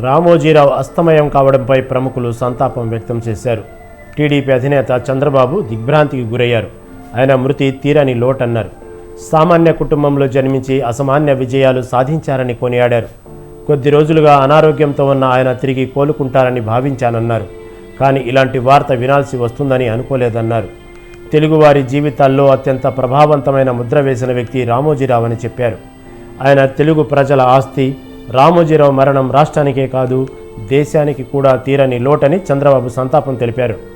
రామోజీరావు అస్తమయం కావడంపై ప్రముఖులు సంతాపం వ్యక్తం చేశారు. టీడీపీ అధినేత చంద్రబాబు దిగ్భ్రాంతికి గురయ్యారు. ఆయన మృతి తీరని లోటన్నారు. సామాన్య కుటుంబంలో జన్మించి అసామాన్య విజయాలు సాధించారని కొనియాడారు. కొద్ది రోజులుగా అనారోగ్యంతో ఉన్న ఆయన తిరిగి కోలుకుంటారని భావించానన్నారు. కానీ ఇలాంటి వార్త వినాల్సి వస్తుందని అనుకోలేదన్నారు. తెలుగువారి జీవితాల్లో అత్యంత ప్రభావవంతమైన ముద్ర వేసిన వ్యక్తి రామోజీరావు అని చెప్పారు. ఆయన తెలుగు ప్రజల ఆస్తి రామోజీరావు మరణం రాష్ట్రానికే కాదు దేశానికి కూడా తీరని లోటని చంద్రబాబు సంతాపం తెలిపారు.